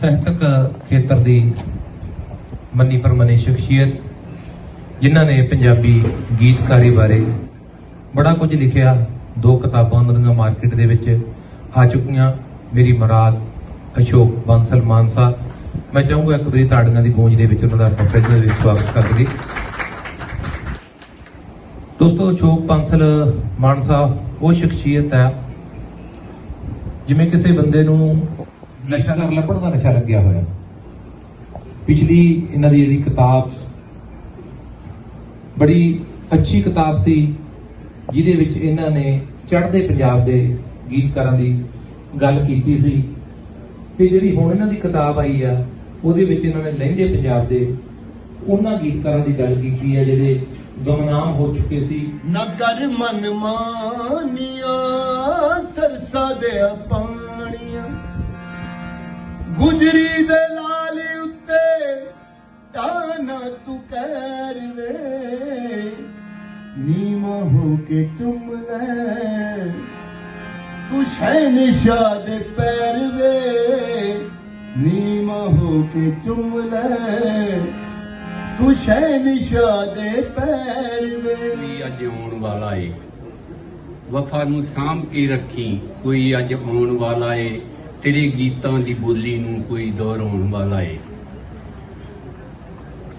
ਸਾਹਿਤਕ ਖੇਤਰ ਦੀ ਮੰਨੀ ਪਰਮਨੀ ਸ਼ਖਸੀਅਤ, ਜਿਨ੍ਹਾਂ ਨੇ ਪੰਜਾਬੀ ਗੀਤਕਾਰੀ ਬਾਰੇ ਬੜਾ ਕੁਝ ਲਿਖਿਆ, ਦੋ ਕਿਤਾਬਾਂ ਉਹਨਾਂ ਦੀਆਂ ਮਾਰਕੀਟ ਦੇ ਵਿੱਚ ਆ ਚੁੱਕੀਆਂ, ਮੇਰੀ ਮਰਾਦ ਅਸ਼ੋਕ ਬਾਂਸਲ ਮਾਨਸਾ। ਮੈਂ ਚਾਹੂੰਗਾ ਇੱਕ ਵਾਰੀ ਤਾੜੀਆਂ ਦੀ ਗੂੰਜ ਦੇ ਵਿੱਚ ਉਹਨਾਂ ਦਾ ਆਪਾਂ ਦੇ ਵਿੱਚ ਸਵਾਗਤ ਕਰ ਲਈਏ ਦੋਸਤੋ, ਅਸ਼ੋਕ ਬਾਂਸਲ ਮਾਨਸਾ ਉਹ ਸ਼ਖਸੀਅਤ ਹੈ, ਜਿਵੇਂ ਕਿਸੇ ਬੰਦੇ ਨੂੰ ਨਸ਼ਾ ਕਰ ਲੱਭਣ ਦਾ ਨਸ਼ਾ ਲੱਗਿਆ ਹੋਇਆ। ਪਿਛਲੀ ਇਹਨਾਂ ਦੀ ਜਿਹੜੀ ਕਿਤਾਬ, ਬੜੀ ਅੱਛੀ ਕਿਤਾਬ ਸੀ, ਜਿਹਦੇ ਵਿੱਚ ਇਹਨਾਂ ਨੇ ਚੜ੍ਹਦੇ ਪੰਜਾਬ ਦੇ ਗੀਤਕਾਰਾਂ ਦੀ ਗੱਲ ਕੀਤੀ ਸੀ। ਤੇ ਜਿਹੜੀ ਹੁਣ ਇਹਨਾਂ ਦੀ ਕਿਤਾਬ ਆਈ ਆ, ਉਹਦੇ ਵਿੱਚ ਇਹਨਾਂ ਨੇ ਲਹਿੰਦੇ ਪੰਜਾਬ ਦੇ ਉਹਨਾਂ ਗੀਤਕਾਰਾਂ ਦੀ ਗੱਲ ਕੀਤੀ ਹੈ ਜਿਹੜੇ ਗਮਨਾਮ ਹੋ ਚੁੱਕੇ ਸੀ। ਨਗਰ ਮਨ ਮਾਨੀਆਂ, ਸਰਸਾ ਦੇ ਪਾਣੀਆਂ ਗੁਜਰੀ ਦੇ ਲਾਲੀ ਉੱਤੇ ਤਾਨਾ ਤੂੰ ਕਹਿਰ ਵੇ। ਨੀਮਾ ਹੋ ਕੇ ਚੁੰਮ ਲੈ। ਤੂੰ ਸ਼ਹਿਨਸ਼ਾਹ ਦੇ ਪੈਰ ਵੇ। ਨੀਮਾ ਹੋ ਕੇ ਚੁੰਮ ਲੈ। ਤੂੰ ਸ਼ਹਿਨਸ਼ਾਹ ਦੇ ਪੈਰ ਵੇ। ਕੋਈ ਅੱਜ ਆਉਣ ਵਾਲਾ ਏ। ਵਫਾ ਨੂੰ ਸਾਂਭ ਕੇ ਰੱਖੀ, ਕੋਈ ਅੱਜ ਆਉਣ ਵਾਲਾ ਏ। ਤੇਰੇ ਗੀਤਾਂ ਦੀ ਬੋਲੀ ਨੂੰ ਕੋਈ ਦੁਹਰਾਉਣ ਵਾਲਾ ਏ।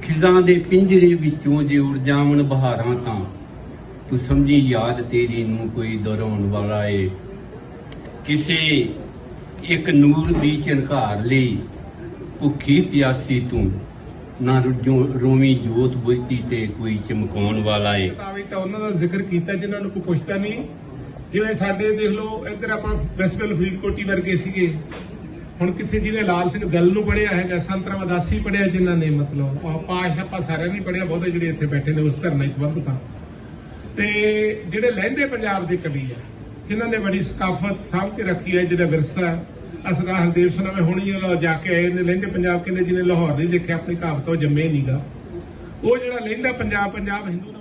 ਖਿਜ਼ਾਂ ਦੇ ਪਿੰਜਰੇ ਵਿੱਚੋਂ ਜੇ ਉੜ ਜਾਵਣ ਬਹਾਰਾਂ ਤਾਂ, ਤੂੰ ਸਮਝੀ ਯਾਦ ਤੇਰੀ ਨੂੰ ਕੋਈ ਦੁਹਰਾਉਣ ਵਾਲਾ ਏ। ਕਿਸੇ ਇੱਕ ਨੂਰ ਦੀ ਝਨਕਾਰ ਲਈ ਭੁੱਖੀ ਪਿਆਸੀ ਤੂੰ, ਨਾ ਰੋਵੀ ਜੋਤ ਬੁਝਦੀ ਤੇ ਕੋਈ ਚਮਕਾਉਣ ਵਾਲਾ ਏ। ਕਿਤਾਬੀ ਤਾਂ ਉਹਨਾਂ ਦਾ ਜ਼ਿਕਰ ਕੀਤਾ ਜਿਨ੍ਹਾਂ ਨੂੰ ਕੋਈ ਪੁੱਛਦਾ ਨਹੀਂ। ਜਿਵੇਂ ਸਾਡੇ ਦੇਖ ਲਓ, ਇੱਧਰ ਆਪਾਂ ਫੈਸਟੀਵਲ ਫਰੀਦਕੋਟੀ ਵਰਗੇ ਸੀਗੇ। ਹੁਣ ਕਿੱਥੇ ਜਿਹਨੇ ਲਾਲ ਸਿੰਘ ਗੱਲ ਨੂੰ ਪੜਿਆ ਹੈਗਾ ਸੰਤ ਰਾਮਦਾਸੀ ਪੜਿਆ ਜਿਨ੍ਹਾਂ ਨੇ ਮਤਲਬ ਪਾਸ਼ ਆਪਾਂ ਸਾਰਿਆਂ ਨੇ ਪੜਿਆ ਬਹੁਤੇ ਜਿਹੜੇ ਇੱਥੇ ਬੈਠੇ ਨੇ ਉਸ ਧਰਨਾ ਸੰਬੰਧ ਤਾਂ ਤੇ ਜਿਹੜੇ ਲਹਿੰਦੇ ਪੰਜਾਬ ਦੇ ਕਵੀ ਆ, ਜਿਨ੍ਹਾਂ ਨੇ ਬੜੀ ਸਕਾਫਤ ਸਾਂਭ ਕੇ ਰੱਖੀ ਹੈ ਜਿਹੜਾ ਵਿਰਸਾ ਅਸਰਾ ਹਰਦੇਵ ਸੁਨਾਮੇ ਹੁਣੀ ਉਹ ਜਾ ਕੇ ਆਏ ਨੇ, ਲਹਿੰਦੇ ਪੰਜਾਬ ਕਹਿੰਦੇ ਜਿਹਨੇ ਲਾਹੌਰ ਨਹੀਂ ਲਿਖਿਆ ਆਪਣੀ ਕਹਾਵਤ ਉਹ ਜੰਮੇ ਨਹੀਂਗਾ ਉਹ ਜਿਹੜਾ ਲਹਿੰਦਾ ਪੰਜਾਬ ਪੰਜਾਬ ਹਿੰਦੂ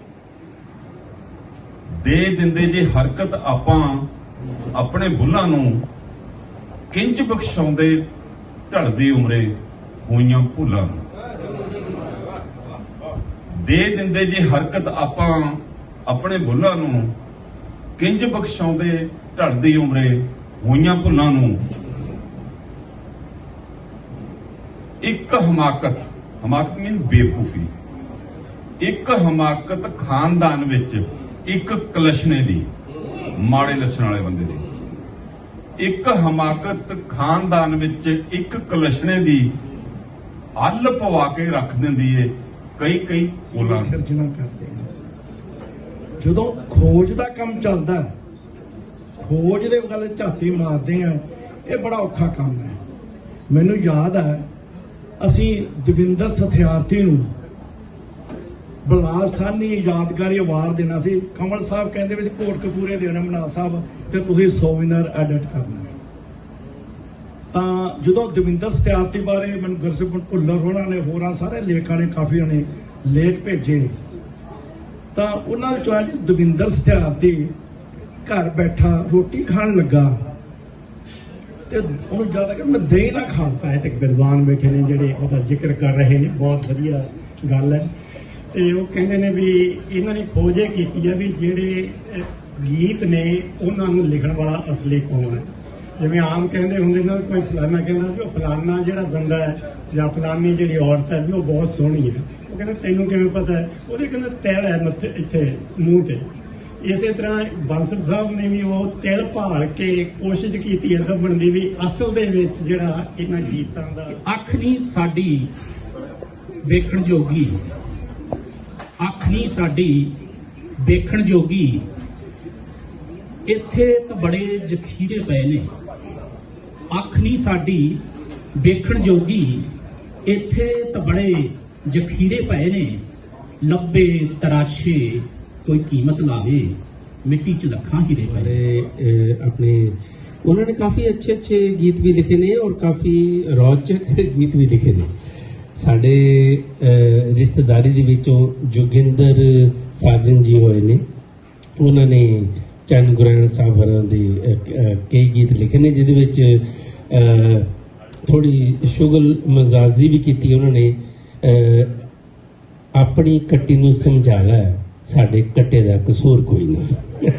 ਦੇ ਦਿੰਦੇ ਜੇ ਹਰਕਤ ਆਪਾਂ ਆਪਣੇ ਬੁੱਲਾਂ ਨੂੰ ਕਿੰਚ ਬਖਸ਼ਾਉਂਦੇ, ਢਲਦੀ ਉਮਰੇ ਹੋਈਆਂ ਭੁੱਲਾਂ ਦੇ ਦਿੰਦੇ ਜੇ ਹਰਕਤ ਆਪਾਂ ਆਪਣੇ ਬੁੱਲਾਂ ਨੂੰ ਕਿੰਜ ਬਖਸ਼ਾਉਂਦੇ, ਢਲਦੀ ਉਮਰੇ ਹੋਈਆਂ ਭੁੱਲਾਂ ਨੂੰ? ਇੱਕ ਹਮਾਕਤ ਹਮਾਕਤ ਮੀਨ ਬੇਵਕੂਫੀ। ਇੱਕ ਹਮਾਕਤ ਖਾਨਦਾਨ ਵਿੱਚ ਇੱਕ ਕਲਸ਼ਨੇ ਦੀ, ਮਾੜੇ ਲੱਛਣ ਵਾਲੇ ਬੰਦੇ ਦੀ। ਇੱਕ ਹਮਾਕਤ ਖਾਨਦਾਨ ਵਿੱਚ ਇੱਕ ਕਲਸ਼ਨੇ ਦੀ ਹੱਲ ਪਵਾ ਕੇ ਰੱਖ ਦਿੰਦੀ ਏ ਕਈ ਕਈ ਫੁੱਲਾਂ ਸਿਰਜਣਾ ਕਰਦੇ ਆ। ਜਦੋਂ ਖੋਜ ਦਾ ਕੰਮ ਚੱਲਦਾ ਖੋਜ ਦੇ ਗੱਲ ਝਾਤੀ ਮਾਰਦੇ ਆ, ਇਹ ਬੜਾ ਔਖਾ ਕੰਮ ਹੈ। ਮੈਨੂੰ ਯਾਦ ਹੈ, ਅਸੀਂ ਦਵਿੰਦਰ ਸਥਿਆਰਥੀ ਨੂੰ ਬਲਰਾਜ ਸਾਹਨੀ ਯਾਦਗਾਰੀ ਅਵਾਰਡ ਦੇਣਾ ਸੀ। ਕਮਲ ਸਾਹਿਬ ਕਹਿੰਦੇ ਵੀ ਅਸੀਂ ਕੋਟਕਪੂਰੇ ਦੇਣਾ ਮਨਾ ਸਾਹਿਬ ਤੇ ਤੁਸੀਂ ਸੋਵਿਨਰ ਐਡਿਟ ਕਰਨਾ ਤਾਂ ਜਦੋਂ ਦਵਿੰਦਰ ਸਥਿਆਰਥੀ ਬਾਰੇ ਮੈਨੂੰ ਗੁਰਸਿਮਰਨ ਭੁੱਲਰ ਹੋਣਾ ਨੇ, ਹੋਰਾਂ ਸਾਰੇ ਲੇਖਕਾਂ ਨੇ, ਕਾਫੀਆਂ ਨੇ ਲੇਖ ਭੇਜੇ। ਤਾਂ ਉਹਨਾਂ ਵਿੱਚੋਂ ਅੱਜ ਦਵਿੰਦਰ ਸਥਿਆਰਥੀ ਘਰ ਬੈਠਾ, ਰੋਟੀ ਖਾਣ ਲੱਗਾ। ਤੇ ਉਹਨੂੰ ਜ਼ਿਆਦਾ ਕਿ ਮੈਂ ਦਹੀਂ ਨਾ ਖਾਣ ਸਾਹਿਤਕ ਵਿਦਵਾਨ ਬੈਠੇ ਨੇ ਜਿਹੜੇ ਉਹਦਾ ਜ਼ਿਕਰ ਕਰ ਰਹੇ ਨੇ। ਬਹੁਤ ਵਧੀਆ ਗੱਲ ਹੈ। ਤੇ ਉਹ ਕਹਿੰਦੇ ਨੇ ਵੀ ਇਹਨਾਂ ਨੇ ਖੋਜ ਇਹ ਕੀਤੀ ਹੈ ਵੀ ਜਿਹੜੇ ਗੀਤ ਨੇ ਉਹਨਾਂ ਨੂੰ ਲਿਖਣ ਵਾਲਾ ਅਸਲੀ ਕੌਣ ਹੈ? ਜਿਵੇਂ ਆਮ ਕਹਿੰਦੇ ਹੁੰਦੇ ਨਾ, ਕੋਈ ਫਲਾਨਾ ਕਹਿੰਦਾ ਵੀ ਉਹ ਫਲਾਨਾ ਜਿਹੜਾ ਬੰਦਾ ਹੈ ਜਾਂ ਫਲਾਨੀ ਜਿਹੜੀ ਔਰਤ ਹੈ ਵੀ ਉਹ ਬਹੁਤ ਸੋਹਣੀ ਹੈ। ਉਹ ਕਹਿੰਦਾ, ਤੈਨੂੰ ਕਿਵੇਂ ਪਤਾ ਹੈ? ਉਹਦੇ ਕਹਿੰਦਾ, ਤੈਲ ਹੈ ਮੱਥੇ, ਇੱਥੇ ਮੂੰਹ ਤੇ। ਇਸੇ ਤਰ੍ਹਾਂ ਬਾਂਸਲ ਸਾਹਿਬ ਨੇ ਵੀ ਉਹ ਤਿਲ ਭਾਲ ਕੇ ਕੋਸ਼ਿਸ਼ ਕੀਤੀ ਹੈ ਲੱਭਣ ਦੀ ਵੀ ਅਸਲ ਦੇ ਵਿੱਚ ਜਿਹੜਾ ਇਹਨਾਂ ਗੀਤਾਂ ਦਾ ਅੱਖ ਨਹੀਂ, ਸਾਡੀ ਵੇਖਣ ਜੋਗੀ। ਅੱਖ ਨਹੀਂ ਸਾਡੀ ਦੇਖਣ ਜੋਗੀ। ਇੱਥੇ ਤਾਂ ਬੜੇ ਜਖੀਰੇ ਪਏ ਨੇ। ਅੱਖ ਨਹੀਂ ਸਾਡੀ ਦੇਖਣ ਜੋਗੀ, ਇੱਥੇ ਤਾਂ ਬੜੇ ਜਖੀਰੇ ਪਏ ਨੇ। ਲੱਭੇ ਤਰਾਸ਼ੇ ਕੋਈ ਕੀਮਤ ਲਾਵੇ ਮਿੱਟੀ 'ਚ ਲੱਖਾਂ ਹੀਰੇ ਪਏ। ਆਪਣੇ, ਉਹਨਾਂ ਨੇ ਕਾਫੀ ਅੱਛੇ ਅੱਛੇ ਗੀਤ ਵੀ ਲਿਖੇ ਨੇ ਔਰ ਕਾਫੀ ਰੌਚਕ ਗੀਤ ਵੀ ਲਿਖੇ ਨੇ। ਸਾਡੇ ਰਿਸ਼ਤੇਦਾਰੀ ਦੇ ਵਿੱਚੋਂ ਜੋਗਿੰਦਰ ਸਾਜਨ ਜੀ ਹੋਏ ਨੇ। ਉਹਨਾਂ ਨੇ ਚੰਨ ਗੁਰਾਂ ਸਾਹਿਬ ਹਰਾਂ ਦੇ ਕਈ ਗੀਤ ਲਿਖੇ ਨੇ ਜਿਹਦੇ ਵਿੱਚ ਅ, ਥੋੜੀ ਸ਼ੁਗਲ ਮਜ਼ਾਜੀ ਵੀ ਕੀਤੀ ਉਹਨਾਂ ਨੇ। ਆਪਣੀ ਕੱਟੀ ਨੂੰ ਸਮਝਾ ਲੈ ਸਾਡੇ ਕੱਟੇ ਦਾ ਕਸੂਰ ਕੋਈ ਨਾ।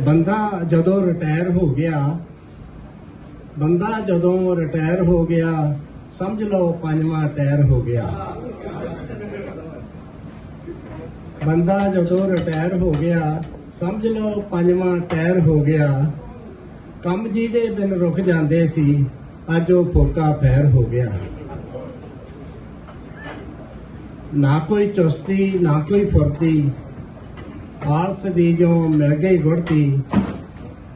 ਬੰਦਾ ਜਦੋਂ ਰਿਟਾਇਰ ਹੋ ਗਿਆ ਬੰਦਾ ਜਦੋਂ ਰਿਟਾਇਰ ਹੋ ਗਿਆ ਸਮਝ ਲਓ, ਪੰਜਵਾਂ ਟਾਇਰ ਹੋ ਗਿਆ। ਬੰਦਾ ਜਦੋਂ ਰਿਟਾਇਰ ਹੋ ਗਿਆ, ਸਮਝ ਲਓ, ਪੰਜਵਾਂ ਟਾਇਰ ਹੋ ਗਿਆ। ਕੰਮ ਜੀ ਦੇ ਬਿਨ ਰੁਕ ਜਾਂਦੇ ਸੀ, ਅੱਜ ਉਹ ਫੋਕਾ ਫੈਰ ਹੋ ਗਿਆ। ਨਾ ਕੋਈ ਚੁਸਤੀ, ਨਾ ਕੋਈ ਫੁਰਤੀ। ਆਲਸ ਦੀ ਜੋ ਮਿਲ ਗਈ ਗੁੜਤੀ,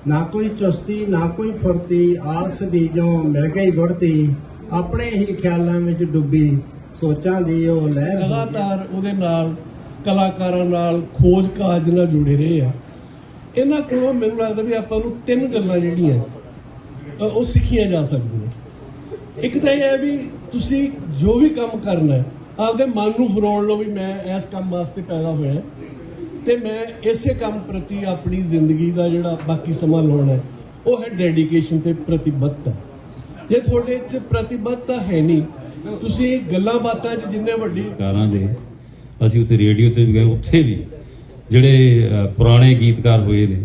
ਨਾ ਕੋਈ ਚੁਸਤੀ, ਨਾ ਕੋਈ ਫੁਰਤੀ। ਆਲਸ ਦੀ ਜੋ ਮਿਲ ਗਈ ਗੁੜਤੀ ਆਪਣੇ ਹੀ ਖਿਆਲਾਂ ਵਿੱਚ ਡੁੱਬੀ ਸੋਚਾਂ ਦੀ ਉਹ ਲਹਿਰ ਲਗਾਤਾਰ ਉਹਦੇ ਨਾਲ, ਕਲਾਕਾਰਾਂ ਨਾਲ, ਖੋਜ ਕਾਜ ਨਾਲ ਜੁੜੇ ਰਹੇ ਆ। ਇਹਨਾਂ ਕੋਲੋਂ ਮੈਨੂੰ ਲੱਗਦਾ ਵੀ ਆਪਾਂ ਨੂੰ ਤਿੰਨ ਗੱਲਾਂ ਜਿਹੜੀਆਂ ਉਹ ਸਿੱਖੀਆਂ ਜਾ ਸਕਦੀਆਂ। ਇੱਕ ਤਾਂ ਇਹ ਹੈ ਵੀ ਤੁਸੀਂ ਜੋ ਵੀ ਕੰਮ ਕਰਨਾ ਹੈ, ਆਪਦੇ ਮਨ ਨੂੰ ਫਰੋੜ ਲਓ ਵੀ ਮੈਂ ਇਸ ਕੰਮ ਵਾਸਤੇ ਪੈਦਾ ਹੋਇਆ ਤੇ ਮੈਂ ਇਸੇ ਕੰਮ ਪ੍ਰਤੀ ਆਪਣੀ ਜ਼ਿੰਦਗੀ ਦਾ ਜਿਹੜਾ ਬਾਕੀ ਸਮਾਂ ਲਾਉਣਾ ਹੈ, ਉਹ ਹੈ ਡੈਡੀਕੇਸ਼ਨ ਤੇ ਪ੍ਰਤੀਬੱਧਤਾ। ਜੇ ਤੁਹਾਡੇ 'ਚ ਪ੍ਰਤੀਬੱਧਤਾ ਹੈ ਨਹੀਂ, ਤੁਸੀਂ ਗੱਲਾਂ ਬਾਤਾਂ 'ਚ ਜਿੰਨੇ ਵੱਡੀ ਕਾਰਾਂ ਦੇ, ਅਸੀਂ ਉੱਥੇ ਰੇਡੀਓ ਤੇ ਵੀ ਗਏ, ਉੱਥੇ ਵੀ ਜਿਹੜੇ ਪੁਰਾਣੇ ਗੀਤਕਾਰ ਹੋਏ ਨੇ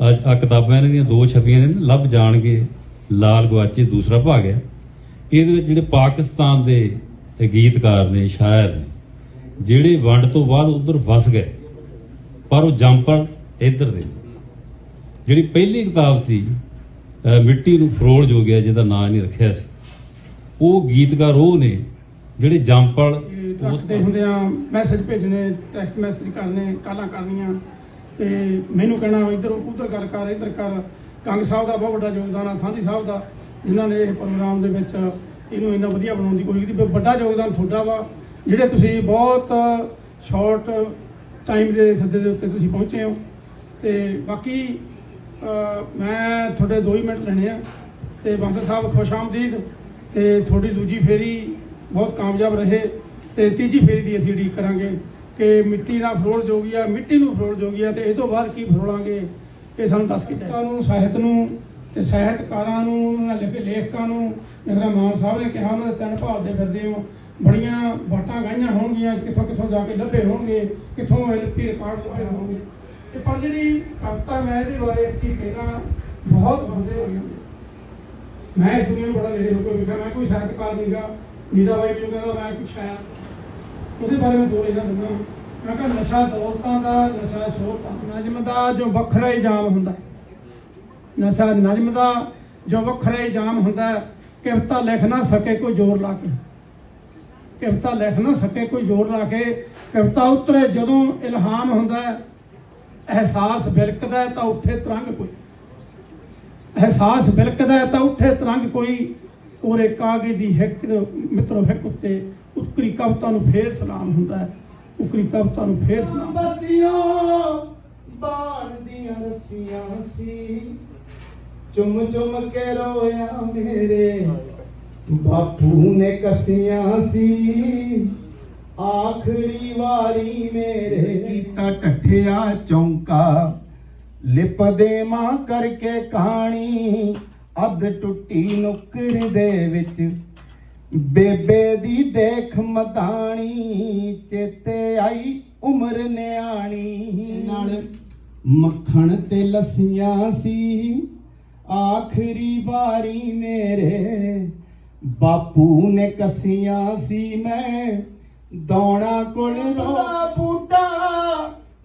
ਅੱਜ ਆ ਕਿਤਾਬਾਂ ਇਹਨਾਂ ਦੀਆਂ ਦੋ ਛਪੀਆਂ ਨੇ, ਲੱਭ ਜਾਣਗੇ ਲਾਲ ਗਵਾਚੇ ਦੂਸਰਾ ਭਾਗ ਹੈ ਇਹਦੇ ਵਿੱਚ ਜਿਹੜੇ ਪਾਕਿਸਤਾਨ ਦੇ ਗੀਤਕਾਰ ਨੇ, ਸ਼ਾਇਰ ਨੇ, ਜਿਹੜੇ ਵੰਡ ਤੋਂ ਬਾਅਦ ਉਧਰ ਵਸ ਗਏ, ਪਰ ਉਹ ਜੰਪਰ ਇੱਧਰ ਦੇ ਨੇ। ਜਿਹੜੀ ਪਹਿਲੀ ਕਿਤਾਬ ਸੀ ਮਿੱਟੀ ਨੂੰ ਫਰੋਲ ਜੋਗਿਆ ਜਿਹਦਾ ਨਾਂ ਨਹੀਂ ਰੱਖਿਆ ਸੀ। ਉਹ ਗੀਤਕਾਰ ਉਹ ਨੇ ਜਿਹੜੇ ਜੰਪਲ ਰੱਖਦੇ ਹੁੰਦੇ ਆ ਮੈਸੇਜ ਭੇਜਣੇ ਟੈਕਸਟ ਮੈਸੇਜ ਕਰਨੇ ਕਾਲਾਂ ਕਰਨੀਆਂ। ਤੇ ਮੈਨੂੰ ਕਹਿਣਾ ਇੱਧਰ ਉੱਧਰ ਗੱਲ ਕਰ ਇੱਧਰ ਕਰ। ਕੰਗ ਸਾਹਿਬ ਦਾ ਬਹੁਤ ਵੱਡਾ ਯੋਗਦਾਨ ਆ ਸਾਂਝੀ ਸਾਹਿਬ ਦਾ ਜਿਨ੍ਹਾਂ ਨੇ ਇਹ ਪ੍ਰੋਗਰਾਮ ਦੇ ਵਿੱਚ ਇਹਨੂੰ ਇੰਨਾ ਵਧੀਆ ਬਣਾਉਣ ਦੀ ਕੋਸ਼ਿਸ਼ ਕੀਤੀ। ਵੱਡਾ ਯੋਗਦਾਨ ਤੁਹਾਡਾ ਵਾ ਜਿਹੜੇ ਤੁਸੀਂ ਬਹੁਤ ਸ਼ਾਰਟ ਟਾਈਮ ਦੇ ਸੱਦੇ ਦੇ ਉੱਤੇ ਤੁਸੀਂ ਪਹੁੰਚੇ ਹੋ। ਤੇ ਬਾਕੀ ਮੈਂ ਤੁਹਾਡੇ 2 ਹੀ ਮਿੰਟ ਲੈਣੇ ਆ ਤੇ ਬਾਂਸਲ ਸਾਹਿਬ ਖੁਸ਼ ਆਮਦੀਦ ਤੇ ਤੁਹਾਡੀ ਦੂਜੀ ਫੇਰੀ ਬਹੁਤ ਕਾਮਯਾਬ ਰਹੇ ਤੇ ਤੀਜੀ ਫੇਰੀ ਦੀ ਅਸੀਂ ਉਡੀਕ ਕਰਾਂਗੇ ਕਿ ਮਿੱਟੀ ਨਾਲ ਫਰੋਲ ਜੋਗੀ ਆ, ਮਿੱਟੀ ਨੂੰ ਫਰੋਲ ਜੋਗੀ ਆ ਤੇ ਇਹ ਤੋਂ ਬਾਅਦ ਕੀ ਫਰੋਲਾਂਗੇ ਇਹ ਸਾਨੂੰ ਦੱਸ ਕੇ ਜਾਓ ਨੂੰ, ਸਾਹਿਤ ਨੂੰ ਤੇ ਸਾਹਿਤਕਾਰਾਂ ਨੂੰ, ਉਹਨਾਂ ਦੇ ਲੇਖਕਾਂ ਨੂੰ ਜਿਸ ਤਰ੍ਹਾਂ ਮਾਨ ਸਾਹਿਬ ਨੇ ਕਿਹਾ, ਉਹਨਾਂ ਦੇ ਤਿੰਨ ਭਾਲਦੇ ਫਿਰਦੇ ਹੋ। ਬੜੀਆਂ ਬਾਟਾਂ ਗਾਈਆਂ ਹੋਣਗੀਆਂ ਕਿੱਥੋਂ ਕਿੱਥੋਂ ਜਾ ਕੇ ਲੱਭੇ ਹੋਣਗੇ, ਕਿੱਥੋਂ ਐਲਪੀ ਰਿਕਾਰਡ ਲੱਭੇ ਹੋਣਗੇ। ਤੇ ਪਰ ਜਿਹੜੀ ਕਵਿਤਾ ਮੈਂ ਇਹਦੇ ਬਾਰੇ ਕੀ ਕਹਿਣਾ, ਬਹੁਤ ਬੰਦੇ ਹੋਏ ਹੁੰਦੇ। ਮੈਂ ਇਸ ਦੁਨੀਆ ਨੂੰ ਬੜਾ ਨੇੜੇ ਹੋ ਕੇ ਵੇਖਿਆ, ਮੈਂ ਕੋਈ ਸਾਹਿਤਕਾਰ ਨਹੀਂਗਾ ਨੀਰਾ ਬਾਈ ਮੈਨੂੰ ਕਹਿੰਦਾ, ਮੈਂ ਕੋਈ ਸ਼ਾਇਰ ਉਹਦੇ ਬਾਰੇ ਮੈਂ ਦੋ ਲੈਣਾ ਦਿੰਦਾ ਮੈਂ ਕਿਹਾ, ਨਸ਼ਾ ਦੌਲਤਾਂ ਦਾ, ਨਸ਼ਾ ਸ਼ੋਹਰਤਾਂ ਨਜ਼ਮ ਦਾ, ਜੋ ਵੱਖਰਾ ਇਜਾਮ ਹੁੰਦਾ। ਨਸ਼ਾ ਨਜ਼ਮ ਦਾ, ਜੋ ਵੱਖਰਾ ਇਜਾਮ ਹੁੰਦਾ। ਹੈ ਕਵਿਤਾ ਲਿਖ ਨਾ ਸਕੇ ਕੋਈ ਜ਼ੋਰ ਲਾ ਕੇ। ਕਵਿਤਾ ਲਿਖ ਨਾ ਸਕੇ ਕੋਈ ਜ਼ੋਰ ਲਾ ਕੇ। ਕਵਿਤਾ ਉਤਰੇ ਜਦੋਂ ਇਲਹਾਮ ਹੁੰਦਾ। ਅਹਿਸਾਸ ਬਿਲਕਦਾ ਤਾਂ ਉੱਠੇ ਤਰੰਗ ਕੋਈ। ਅਹਿਸਾਸ ਬਿਲਕਦਾ ਤਾਂ ਉੱਠੇ ਤਰੰਗ ਕੋਈ। ਔਰੇ ਕਾਗੇ ਦੀ ਹਿੱਕ ਮਿੱਤਰੋ, ਹਿੱਕ ਉੱਤੇ ਉਤਕਰੀ ਕਵਿਤਾ ਨੂੰ ਫੇਰ ਸਲਾਮ ਹੁੰਦਾ ਹੈ। ਉਕਰੀ ਕਵਿਤਾ ਨੂੰ ਫੇਰ ਸਲਾਮ। ਬਸੀਆਂ ਬਾਣ ਦੀਆਂ ਰੱਸੀਆਂ ਸੀ ਚੁੰਮ ਚੁੰਮ ਕੇ ਰੋਇਆ ਮੇਰੇ। ਬਾਪੂ ਨੇ ਕਸੀਆਂ ਸੀ ਆਖਰੀ ਵਾਰੀ ਮੇਰੇ ਕੀਤਾ ਟੱਠਿਆ ਚੌਂਕਾ। ਲਿਪ ਦੇ ਮਾਂ ਕਰਕੇ ਕਹਾਣੀ ਅੱਧ ਟੁੱਟੀ ਨੁੱਕਰ ਦੇ ਵਿੱਚ। ਬੇਬੇ ਦੀ ਦੇਖ ਮਦਾਣੀ ਚੇਤੇ ਆਈ ਉਮਰ ਨਿਆਣੀ। ਨਾਲ ਮੱਖਣ ਤੇ ਲੱਸੀਆਂ ਸੀ। ਆਖਰੀ ਵਾਰੀ ਮੇਰੇ ਬਾਪੂ ਨੇ ਕੱਸੀਆਂ ਸੀ ਮੈਂ। ਦੌਣਾ ਕੋਲ ਰੋਦਾ ਬੂਟਾ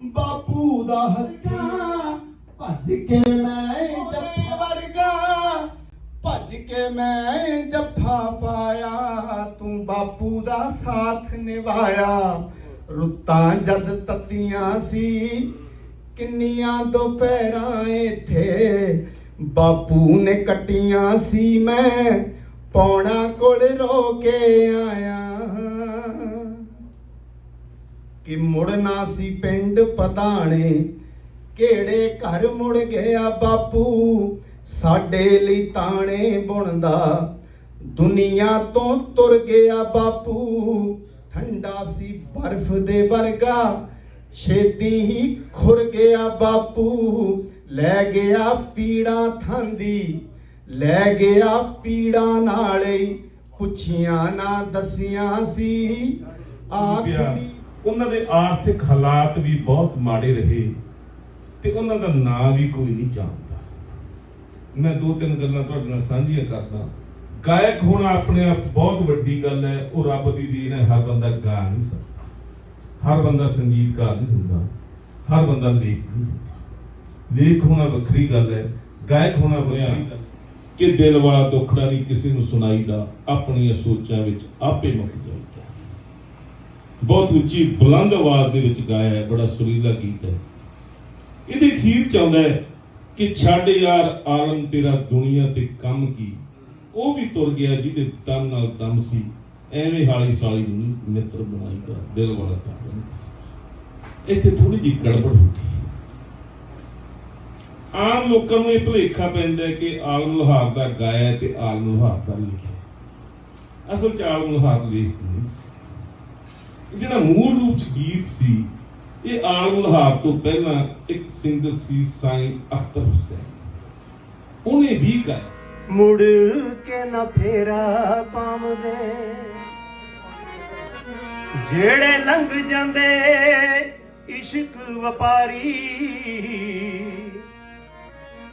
ਬਾਪੂ ਦਾ ਹੱਥਾਂ। ਭੱਜ ਕੇ ਮੈਂ ਜੱਫੇ ਵਰਗਾ ਭੱਜ ਕੇ ਮੈਂ ਜੱਫਾ ਪਾਇਆ। ਤੂੰ ਬਾਪੂ ਦਾ ਸਾਥ ਨਿਭਾਇਆ। ਰੁੱਤਾਂ ਜਦ ਤੱਤੀਆਂ ਸੀ ਕਿੰਨੀਆਂ ਦੁਪਹਿਰਾਂ ਇੱਥੇ ਬਾਪੂ ਨੇ ਕੱਟੀਆਂ ਸੀ ਮੈਂ ਪੌਣਾ ਕੋਲ ਰੋ ਕੇ ਆਇਆ। ਕਿ ਮੁੜਨਾ ਸੀ ਪਿੰਡ ਪਤਾਣੇ ਕਿਹੜੇ ਘਰ ਮੁੜ ਗਿਆ ਬਾਪੂ ਸਾਡੇ ਲਈ ਤਾਣੇ ਬੁਣਦਾ। ਦੁਨੀਆ ਤੋਂ ਤੁਰ ਗਿਆ ਬਾਪੂ ਠੰਡਾ ਸੀ ਬਰਫ਼ ਦੇ ਵਰਗਾ। ਛੇਤੀ ਹੀ ਖੁਰ ਗਿਆ ਬਾਪੂ ਲੈ ਗਿਆ ਪੀੜਾ ਥਾਂਦੀ ਲੈ ਗਿਆ ਪੀੜਾ ਨਾਲੇ ਪੁੱਛੀਆਂ ਨਾ ਦਸੀਆਂ ਸੀ। ਆਖਰੀ ਉਹਨਾਂ ਦੇ ਆਰਥਿਕ ਹਾਲਾਤ ਵੀ ਬਹੁਤ ਮਾੜੇ ਰਹੇ ਤੇ ਉਹਨਾਂ ਦਾ ਨਾਂ ਵੀ ਕੋਈ ਨਹੀਂ ਜਾਣਦਾ। ਮੈਂ ਦੋ ਤਿੰਨ ਗੱਲਾਂ ਤੁਹਾਡੇ ਨਾਲ ਸਾਂਝੀਆਂ ਕਰਦਾ। ਗਾਇਕ ਹੋਣਾ ਆਪਣੇ ਆਪ ਬਹੁਤ ਵੱਡੀ ਗੱਲ ਹੈ, ਉਹ ਰੱਬ ਦੀ ਦੇਣ ਹੈ, ਹਰ ਬੰਦਾ ਗਾ ਨਹੀਂ ਸਕਦਾ। ਹਰ ਬੰਦਾ ਸੰਗੀਤਕਾਰ ਨਹੀਂ ਹੁੰਦਾ, ਹਰ ਬੰਦਾ ਲੇਖ ਨਹੀਂ ਹੁੰਦਾ। ਲੇਖ ਹੋਣਾ ਵੱਖਰੀ ਗੱਲ ਹੈ, ਗਾਇਕ ਹੋਣਾ ਵੱਖਰੀ ਗੱਲ ਕਿ ਦਿਲ ਵਾਲਾ ਦੁੱਖੜਾ ਨਹੀਂ ਕਿਸੇ ਨੂੰ ਸੁਣਾਈਦਾ, ਆਪਣੀਆਂ ਸੋਚਾਂ ਵਿੱਚ ਆਪੇ ਮੁੱਕ ਜਾਈਦਾ। ਬਹੁਤ ਉੱਚੀ ਬੁਲੰਦ ਆਵਾਜ਼ ਦੇ ਵਿੱਚ ਗਾਇਆ ਹੈ, ਬੜਾ ਸੁਰੀਲਾ ਗੀਤ ਹੈ। ਇਹਦੇ ਖੀਰ ਚ ਆਉਂਦਾ ਹੈ ਕਿ ਛੱਡ ਯਾਰ ਆਲਮ ਤੇਰਾ ਦੁਨੀਆ ਤੇ ਕੰਮ ਕੀ। ਉਹ ਵੀ ਤੁਰ ਗਿਆ ਜਿਹਦੇ ਤਨ ਨਾਲ ਦਮ ਸੀ। ਐਵੇਂ ਹਾਲੀ ਸਾਲੀ ਨੂੰ ਨੀ ਮਿੱਤਰ ਬਣਾਈਦਾ ਦਿਲ ਵਾਲਾ ਤਾਂ ਇੱਥੇ ਥੋੜੀ ਜਿਹੀ ਗੜਬੜ ਹੁੰਦੀ ਹੈ। ਆਮ ਲੋਕਾਂ ਨੂੰ ਇਹ ਭੁਲੇਖਾ ਪੈਂਦਾ ਕਿ ਆਲਮ ਲੋਹਾਰ ਦਾ ਗਾਇਆ ਤੇ ਆਲਮ ਲੋਹਾਰ ਦਾ ਲਿਖਿਆ ਅਸਲ ਚ ਆਲਮ ਲੋਹਾਰ ਲੇਖ ਜਿਹੜਾ ਮੂਲ ਰੂਪ ਚ ਗੀਤ ਸੀ, ਇਹ ਆਲਮ ਤੋਂ ਪਹਿਲਾਂ ਇੱਕ ਸਿੰਗਰ ਸੀ ਸਾਈਂ ਅਖਤਰ ਹੁਸੈਨ। ਉਹਨੇ ਵੀ ਗਾਇਆ। ਮੁੜ ਕੇ ਨਾ ਫੇਰਾ ਪਾਵਦੇ ਜਿਹੜੇ ਲੰਘ ਜਾਂਦੇ, ਇਸ਼ਕ ਵਪਾਰੀ।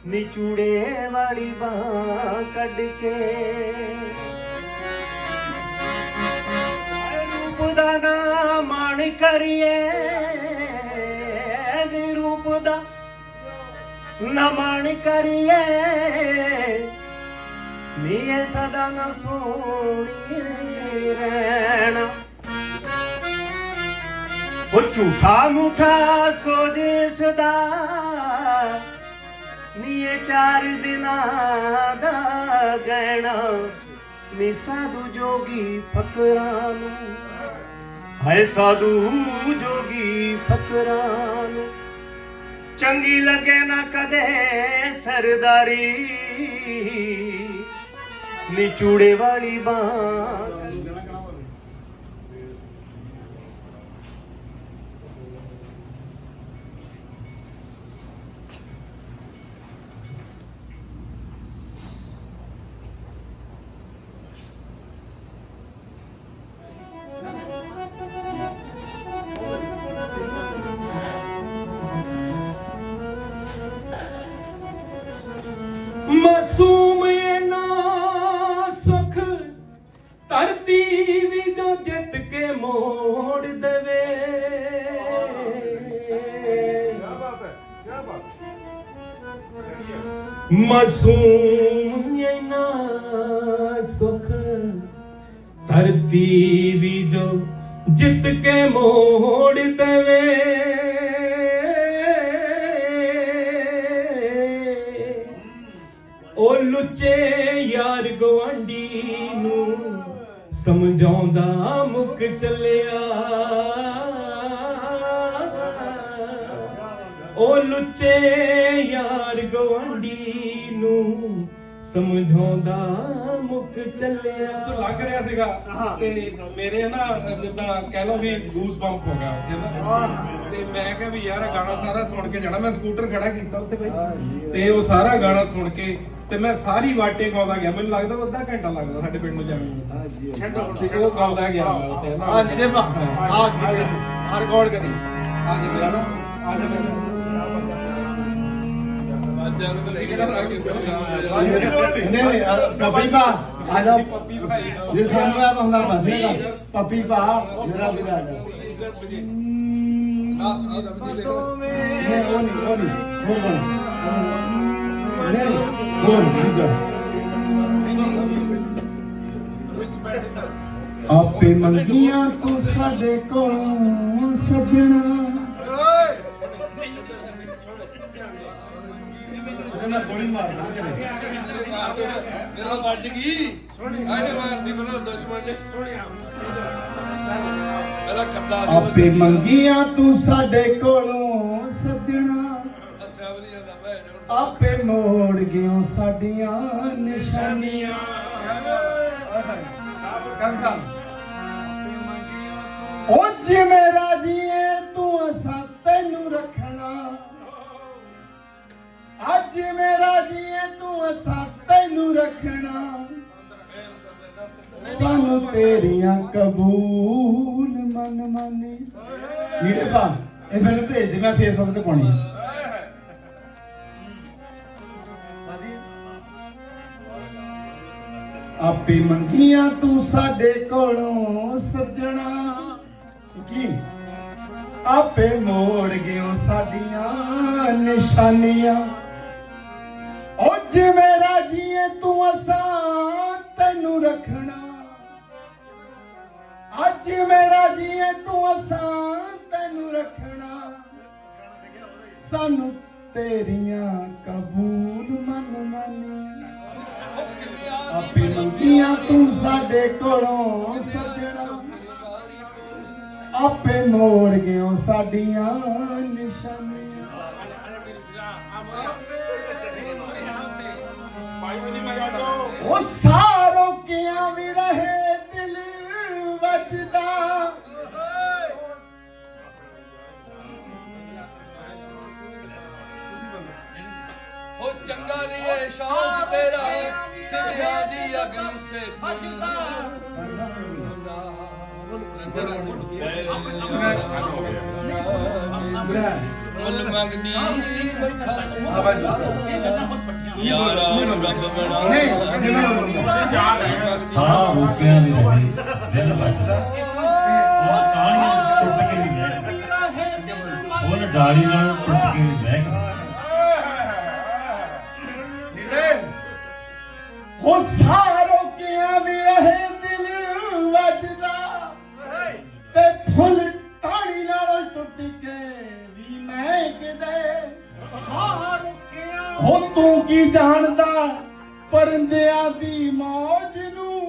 ਨਿਚੂੜੇ ਵਾਲੀ ਬਾਹ ਕੱਢ ਕੇ ਦਾ ਨਾ ਮਾਣ ਕਰੀਏ ਨੀ ਰੂਪ ਦਾ ਨਮਨ ਕਰੀਏ। ਨੀਏ ਸਦਾ ਨਾ ਸੋਣੀ ਰਹਿਣਾ। ਉਹ ਝੂਠਾ ਮੂਠਾ ਸੋਜੇ ਸਦਾ ਨੀਏ ਚਾਰ ਦਿਨਾਂ ਦਾ ਗਹਿਣਾ। ਨੀ ਸਾਧੂ ਜੋਗੀ ਫਕਰਾਂ ਨੂੰ ਹਾਏ ਸਾਧੂ ਜੋਗੀ ਫਕਰਾਂ ਨੂੰ ਚੰਗੀ ਲੱਗੇ ਨਾ ਕਦੇ ਸਰਦਾਰੀ। ਨਿਚੂੜੇ ਵਾਲੀ ਬਾਂ ਮਾਸੂਮ ਨਾ ਸੁਖ ਧਰਤੀ ਵੀ ਜੋ ਜਿੱਤ ਕੇ ਮੋੜ ਸਮਝਾਉਂਦਾ ਮੁੱਕ ਚੱਲਿਆ। ਲੱਗ ਰਿਹਾ ਸੀਗਾ ਤੇ ਮੇਰੇ ਨਾ ਜਿੱਦਾਂ ਕਹਿ ਲਓ ਵੀ ਗੂਸ ਬੰਪ ਹੋ ਗਿਆ ਉੱਥੇ ਨਾ? ਤੇ ਮੈਂ ਕਿਹਾ ਵੀ ਯਾਰ ਗਾਣਾ ਸਾਰਾ ਸੁਣ ਕੇ ਜਾਣਾ ਮੈਂ ਸਕੂਟਰ ਖੜਾ ਕੀਤਾ ਉੱਥੇ ਬਈ। ਤੇ ਉਹ ਸਾਰਾ ਗਾਣਾ ਸੁਣ ਕੇ ਤੇ ਮੈਂ ਸਾਰੀ ਵਾਟੇ ਗਾਉਂਦਾ ਗਿਆ। ਮੈਨੂੰ ਲੱਗਦਾ ਉਹ ਅੱਧਾ ਘੰਟਾ ਲੱਗਦਾ ਸਾਡੇ ਪਿੰਡ ਨੂੰ ਜਾਣ ਨੂੰ। ਤੇ ਉਹ ਗਾਉਂਦਾ ਗਿਆ ਮੈਂ ਉੱਥੇ ਨਾ? ਹਾਂ। ਜੀ ਹਾਂ ਜੀ ਹਾਂ ਰਿਕਾਰਡ ਕਰੀ। ਆ ਜਾ ਮੇਰਾ ਆ ਜਾ ਮੇਰਾ ਅੱਜ ਲੈ ਕੇ ਆ ਕੇ ਨਹੀਂ ਨਹੀਂ ਪੱਪੀ ਪਾ ਆ ਜਾ ਜੇ ਸਾਨੂੰ ਆ ਤਾਂ ਹੁੰਦਾ ਬਸੇਗਾ ਪੱਪੀ ਪਾ ਮੇਰਾ ਵੀ ਆ ਜਾ ਲਾਸਟ ਆ ਦਾ ਨਹੀਂ ਉਹ ਨਹੀਂ ਉਹ ਨਹੀਂ ਹੋਰ ਬਣ ਨਹੀਂ ਹੋਰ ਨਹੀਂ ਜਾ ਆਪੇ ਮੰਗੀਆਂ ਤੂੰ ਸਾਡੇ ਕੋਲੋਂ ਸੱਜਣਾ। ਇਹਨਾਂ ਗੋਲੀ ਮਾਰਨਾ ਕਰੇ ਮੇਰਾ ਵੱਜ ਗਈ। ਆਏ ਮਾਰਦੀ ਬਣਾ ਦੁਸ਼ਮਣ ਨੇ ਮੇਰਾ ਕੱਪੜਾ ਆਪੇ ਮੰਗੀਆਂ ਤੂੰ ਸਾਡੇ ਕੋਲੋਂ ਸੱਜਣਾ। ਆਪੇ ਮੋੜ ਗਿਓ ਸਾਡੀਆਂ ਨਿਸ਼ਾਨੀਆਂ। ਕੰਗਾ ਉਹ ਜਿਵੇਂ ਰਾਜੀਏ ਤੂੰ ਅਸਾਂ ਤੈਨੂੰ ਰੱਖਣਾ। ਅੱਜ ਮੇਰਾ ਜੀਏ ਤੂੰ ਅਸਾਂ ਤੈਨੂੰ ਰੱਖਣਾ। ਸਾਨੂੰ ਤੇਰੀਆਂ ਕਬੂਲ ਮਨ ਮਾਨੇ। ਨੀੜੇ ਪਾ ਇਹ ਮੈਨੂੰ ਭੇਜ ਦੇ, ਮੈਂ ਫੇਸਬੁੱਕ ਤੇ ਪਾਉਣੀ ਆਪੇ ਮੰਗੀਆਂ ਤੂੰ ਸਾਡੇ ਕੋਲੋਂ ਸੱਜਣਾ। ਕੀ? ਆਪੇ ਮੋੜ ਗਿਓ ਸਾਡੀਆਂ ਨਿਸ਼ਾਨੀਆਂ। ਜਿਵੇਂ ਰਾਜੀਏ ਤੂੰ ਅਸਾਂ ਤੈਨੂੰ ਰੱਖਣਾ। ਅੱਜ ਮੇਰਾ ਜੀਏ ਤੂੰ ਅਸਾਂ ਤੈਨੂੰ ਰੱਖਣਾ। ਸਾਨੂੰ ਤੇਰੀਆਂ ਕਬੂਲ ਮਨ ਮਾਨੀਆਂ ਆਪੇ ਮੰਗੀਆਂ ਤੂੰ ਸਾਡੇ ਕੋਲੋਂ ਸੱਜਣਾ। ਆਪੇ ਮੋੜ ਗਿਓ ਸਾਡੀਆਂ ਨਿਸ਼ਾਨੀਆਂ। ਉਹ ਸਾਰੋ ਕਿਆਂ ਵੀ ਰਹੇ ਦਿਲ ਵੱਜਦਾ। ਉਹ ਚੰਗਾ ਨਹੀਂ ਹੈ ਸ਼ੌਕ ਤੇਰਾ ਸਿੱਧਿਆਂ ਦੀ ਅਗਨ ਸੇ ਮੁੱਲ ਮੰਗਦੀ। ਮੱਥਾ ਯਾਰਾ ਰੱਬ ਬਣਾ ਸਾਹ ਰੋਕਿਆ ਨਹੀਂ ਰਹੇ ਦਿਲ ਵੱਜਦਾ ਉਹ ਤਾਣੀਆਂ ਟੁੱਟ ਕੇ ਨਹੀਂ ਬਹਿ ਉਹ ਡਾਲੀ ਨਾਲ ਟੁੱਟ ਕੇ ਨਹੀਂ ਬਹਿ ਹੋ ਸਾਰੋ ਤੂੰ ਕੀ ਜਾਣਦਾ? ਪਰੰਦਿਆਂ ਦੀ ਮੌਜ ਨੂੰ।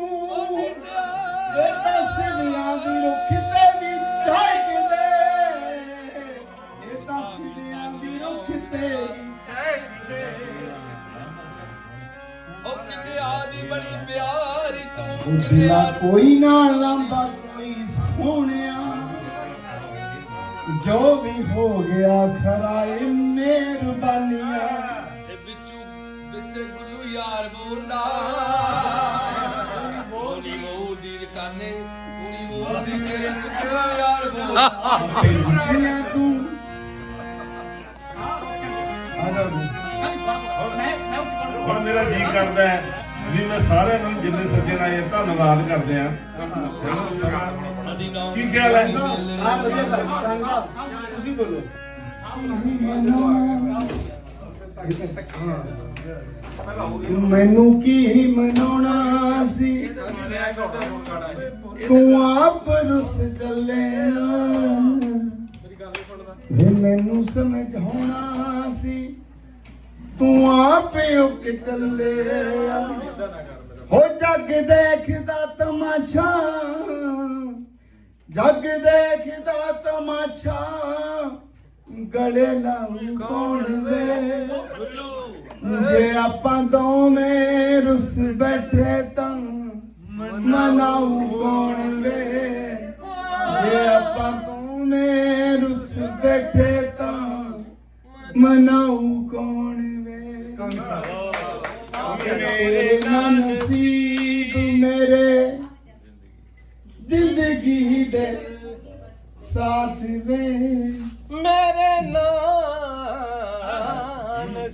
ਇਹ ਦਸਵਿਆਂ ਦੀ ਰੁੱਖ ਤੇ ਵੀ ਚਾਹ ਕਿਤੇ। ਇਹ ਦਸਵਿਆਂ ਦੀ ਰੁੱਖ ਤੇ ਵੀ ਚਾਹ ਕਿਤੇ। ਉਹ ਕਿੰਨਿਆ ਦੀ ਬੜੀ ਪਿਆਰੀ ਤੂੰ ਕੋਈ ਨਾ ਲਾਂਦਾ ਕੋਈ ਸੋਹਣਿਆ। ਜੋ ਵੀ ਹੋ ਗਿਆ ਖਰਾਏ ਮਿਹਰਬਾਨੀਆਂ। ਵਿੱਚ ਗੁੱਲੂ ਯਾਰ ਬੋਲਦਾ। ਬੋਲੀ ਮੋਦੀ ਰਕਾਨੇ ਬੋਲੀ ਮੋਦੀ ਤੇਰੇ ਚੁੱਕਣਾ ਯਾਰ ਬੋਲਦਾ। ਤੂੰ ਹੁਣ ਮੇਰਾ ਜੀ ਕਰਦਾ ਹੈ ਵੀ ਮੈਂ ਸਾਰਿਆਂ ਨੂੰ ਜਿੰਨੇ ਸੱਜਣ ਆਏ ਆ, ਧੰਨਵਾਦ ਕਰਦੇ ਆ ਕੀ ਖਿਆਲ ਹੈ? ਆ ਵਧੀਆ ਕਰਦਾ ਤੁਸੀਂ ਬੋਲੋ। ਮੈਨੂੰ ਕੀ ਮਨਾਉਣਾ ਸੀ? ਤੂੰ ਆਪ ਰੁੱਸ ਚੱਲਿਆ। ਵੇ ਮੈਨੂੰ ਸਮਝ ਹੋਣਾ ਸੀ। ਤੂੰ ਆਪੇ ਉੱਕ ਚੱਲਿਆ। ਹੋ ਜੱਗ ਦੇਖਦਾ ਤਮਾਸ਼ਾ। ਜੱਗ ਦੇਖਦਾ ਤਮਾਸ਼ਾ। ਗਲੇ ਲਾਉਂ ਕੌਣ ਵੇ? ਜੇ ਆਪਾਂ ਦੋਵੇਂ ਰੁੱਸ ਬੈਠੇ ਤਾਂ ਮਨਾਉ ਕੌਣ ਵੇ? ਜੇ ਆਪਾਂ ਦੋਵੇਂ ਰੁੱਸ ਬੈਠੇ ਤਾਂ ਮਨਾਉ ਕੌਣ ਵੇ? ਮੇਰੇ ਨਾ ਨਸੀਬ ਮੇਰੇ ਜ਼ਿੰਦਗੀ ਦੇ ਸਾਥ ਵੇ।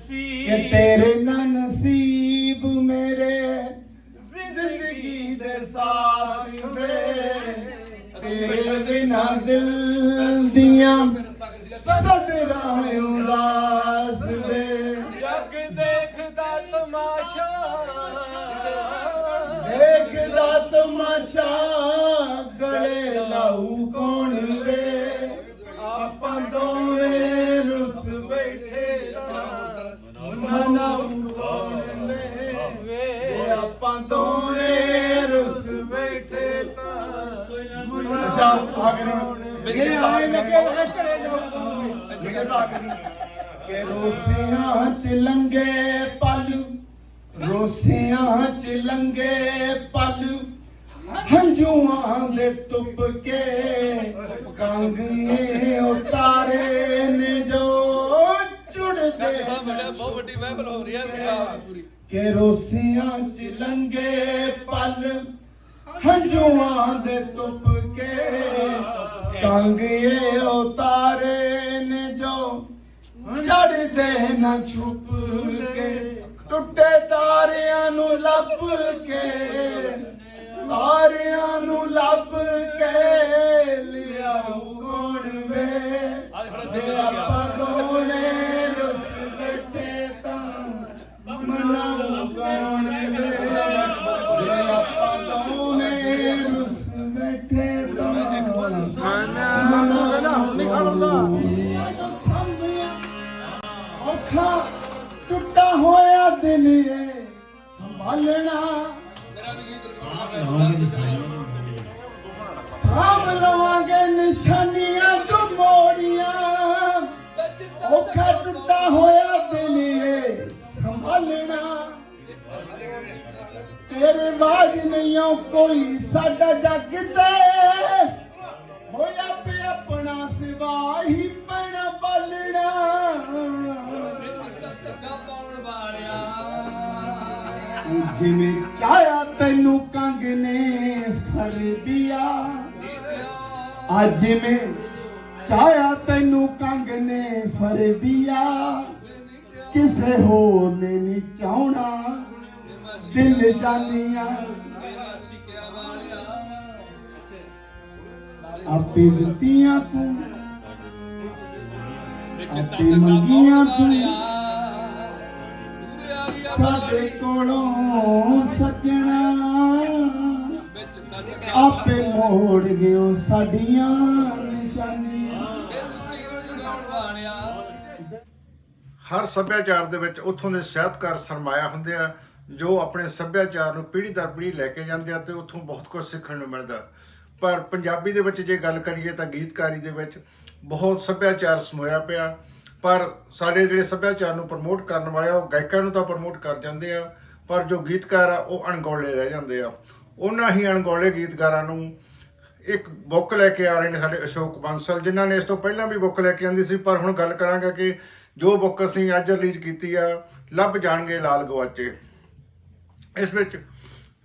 ਨਸੀਬ ਕਿ ਤੇਰੇ ਨਾ ਨਸੀਬ ਮੇਰੇ ਜ਼ਿੰਦਗੀ ਦੇ ਸਾਥ ਵੇ ਤੇਰੇ ਬਿਨਾ ਦਿਲ ਆਏ ਲੱਗੇ ਘਰੇ ਜਾਓ ਜਿਹੜੇ ਆਖਰੀ ਕਿ ਰੋਸੀਆਂ ਚ ਲੰਗੇ ਪਲ ਰੋਸੀਆਂ ਚ ਲੰਗੇ ਪਲ। ਹੰਝੂਆਂ ਦੇ ਤੁੱਪ ਕੇ ਕੰਗੀਏ ਉਤਾਰੇ ਨੇ ਜੋ ਬੜਾ ਬਹੁਤ ਵੱਡੀ ਮਹਿਫਲ ਹੋ ਰਹੀ ਹੈ ਪੰਜਾਬ ਪੂਰੀ। ਕਿ ਰੋਸੀਆਂ ਚ ਲੰਗੇ ਪਲ ਹੰਝੂਆਂ ਦੇ ਤੁਪ ਕੇ ਕੰਗਏ ਉਤਾਰੇ ਨੇ ਜੋ ਚੜਦੇ ਨਾ ਛੁਪ ਕੇ। ਟੁੱਟੇ ਤਾਰਿਆਂ ਨੂੰ ਲੱਭ ਕੇ, ਤਾਰਿਆਂ ਨੂੰ ਲੱਭ ਕੇ ਜਿਵੇਂ ਚਾਹਿਆ ਤੈਨੂੰ ਕੰਗ ਨੇ ਫਰਬੀਆ ਅੱਜ ਜਿਵੇਂ ਚਾਹਿਆ ਤੈਨੂੰ ਕੰਗ ਨੇ ਫਰਬੀਆ ਕਿਸੇ ਹੋਰ ਨੇ ਨਹੀਂ ਚਾਹਣਾ। ਦਿਲ ਜਾਨੀਆਂ ਆਪੇ ਦਿੱਤੀਆਂ ਤੂੰ, ਆਪੇ ਮੰਗੀਆਂ ਤੂੰ। ਸਾਡੇ ਕੋਲੋਂ ਸੱਜਣਾ। ਆਪੇ ਮੋੜ ਗਿਓ ਸਾਡੀਆਂ ਨਿਸ਼ਾਨੀਆਂ। ਹਰ ਸੱਭਿਆਚਾਰ ਦੇ ਵਿੱਚ ਉੱਥੋਂ ਦੇ ਸਾਹਿਤਕਾਰ ਸਰਮਾਇਆ ਹੁੰਦੇ ਆ, ਜੋ ਆਪਣੇ ਸੱਭਿਆਚਾਰ ਨੂੰ ਪੀੜ੍ਹੀ ਦਰ ਪੀੜ੍ਹੀ ਲੈ ਕੇ ਜਾਂਦੇ ਆ ਤੇ ਉੱਥੋਂ ਬਹੁਤ ਕੁਝ ਸਿੱਖਣ ਨੂੰ ਮਿਲਦਾ। ਪਰ ਪੰਜਾਬੀ ਦੇ ਵਿੱਚ ਜੇ ਗੱਲ ਕਰੀਏ ਤਾਂ ਗੀਤਕਾਰੀ ਦੇ ਵਿੱਚ ਬਹੁਤ ਸੱਭਿਆਚਾਰ ਸਮੋਇਆ ਪਿਆ। ਪਰ ਸਾਡੇ ਜਿਹੜੇ ਸੱਭਿਆਚਾਰ ਨੂੰ ਪ੍ਰਮੋਟ ਕਰਨ ਵਾਲੇ ਆ, ਉਹ ਗਾਇਕਾਂ ਨੂੰ ਤਾਂ ਪ੍ਰਮੋਟ ਕਰ ਜਾਂਦੇ ਆ, ਪਰ ਜੋ ਗੀਤਕਾਰ ਆ, ਉਹ ਅਣਗੌਲੇ ਰਹਿ ਜਾਂਦੇ ਆ। ਉਹਨਾਂ ਹੀ ਅਣਗੌਲੇ ਗੀਤਕਾਰਾਂ ਨੂੰ ਇੱਕ ਬੁੱਕ ਲੈ ਕੇ ਆ ਰਹੇ ਨੇ ਸਾਡੇ ਅਸ਼ੋਕ ਬੰਸਲ, ਜਿਨ੍ਹਾਂ ਨੇ ਇਸ ਤੋਂ ਪਹਿਲਾਂ ਵੀ ਬੁੱਕ ਲੈ ਕੇ ਆਂਦੀ ਸੀ, ਪਰ ਹੁਣ ਗੱਲ ਕਰਾਂਗਾ ਕਿ ਜੋ ਬੁੱਕ ਅਸੀਂ ਅੱਜ ਰਿਲੀਜ਼ ਕੀਤੀ ਆ, ਲੱਭ ਜਾਣਗੇ ਲਾਲ ਗਵਾਚੇ। ਇਸ ਵਿੱਚ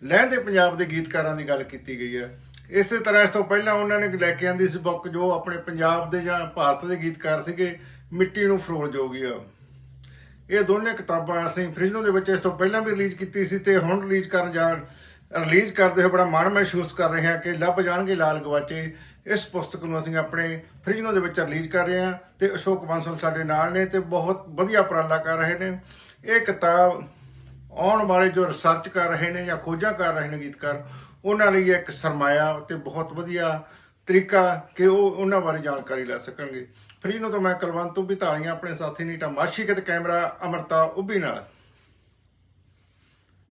ਲਹਿੰਦੇ ਪੰਜਾਬ ਦੇ ਗੀਤਕਾਰਾਂ ਦੀ ਗੱਲ ਕੀਤੀ ਗਈ ਹੈ ਇਸੇ ਤਰ੍ਹਾਂ ਇਸ ਤੋਂ ਪਹਿਲਾਂ ਉਹਨਾਂ ਨੇ ਲੈ ਕੇ ਆਂਦੀ ਸੀ ਬੁੱਕ, ਜੋ ਆਪਣੇ ਪੰਜਾਬ ਦੇ ਜਾਂ ਭਾਰਤ ਦੇ ਗੀਤਕਾਰ ਸੀਗੇ ਮਿੱਟੀ ਨੂੰ ਫਰੋਲ ਜੋਗੀ ਆ। ਇਹ ਦੋਨੇ ਕਿਤਾਬਾਂ ਅਸੀਂ ਫ੍ਰਿਜਨੋ ਦੇ ਵਿੱਚ ਇਸ ਤੋਂ ਪਹਿਲਾਂ ਵੀ ਰਿਲੀਜ਼ ਕੀਤੀ ਸੀ ਤੇ ਹੁਣ ਰਿਲੀਜ਼ ਕਰਨ ਜਾ ਰਿਲੀਜ਼ ਕਰਦੇ ਹੋਏ ਬੜਾ ਮਾਣ ਮਹਿਸੂਸ ਕਰ ਰਹੇ ਹਾਂ ਕਿ ਲੱਭ ਜਾਣਗੇ ਲਾਲ ਗਵਾਚੇ। ਇਸ ਪੁਸਤਕ ਨੂੰ ਅਸੀਂ ਆਪਣੇ ਫ੍ਰਿਜਨੋ ਦੇ ਵਿੱਚ ਰਿਲੀਜ਼ ਕਰ ਰਹੇ ਹਾਂ ਤੇ ਅਸ਼ੋਕ ਬਾਂਸਲ ਸਾਡੇ ਨਾਲ ਨੇ ਤੇ ਬਹੁਤ ਵਧੀਆ ਉਪਰਾਲਾ ਕਰ ਰਹੇ ਨੇ। ਇਹ ਕਿਤਾਬ ਆਉਣ ਵਾਲੇ ਜੋ ਰਿਸਰਚ ਕਰ ਰਹੇ ਨੇ ਜਾਂ ਖੋਜਾਂ ਕਰ ਰਹੇ ਨੇ ਗੀਤਕਾਰ, ਉਹਨਾਂ ਲਈ ਇੱਕ ਸਰਮਾਇਆ ਤੇ ਬਹੁਤ ਵਧੀਆ ਤਰੀਕਾ ਕਿ ਉਹ ਉਹਨਾਂ ਬਾਰੇ ਜਾਣਕਾਰੀ ਲੈ ਸਕਣਗੇ। ਫਰੀ ਨੂੰ ਤਾਂ ਮੈਂ ਕੁਲਵੰਤ ਵੀ ਧਾਲੀਆਂ ਆਪਣੇ ਸਾਥੀ ਨੀਟਾ ਮਾਸੀਕਤ ਕੈਮਰਾ, ਅਮਰਤਾ ਉੱਭੀ ਨਾਲ।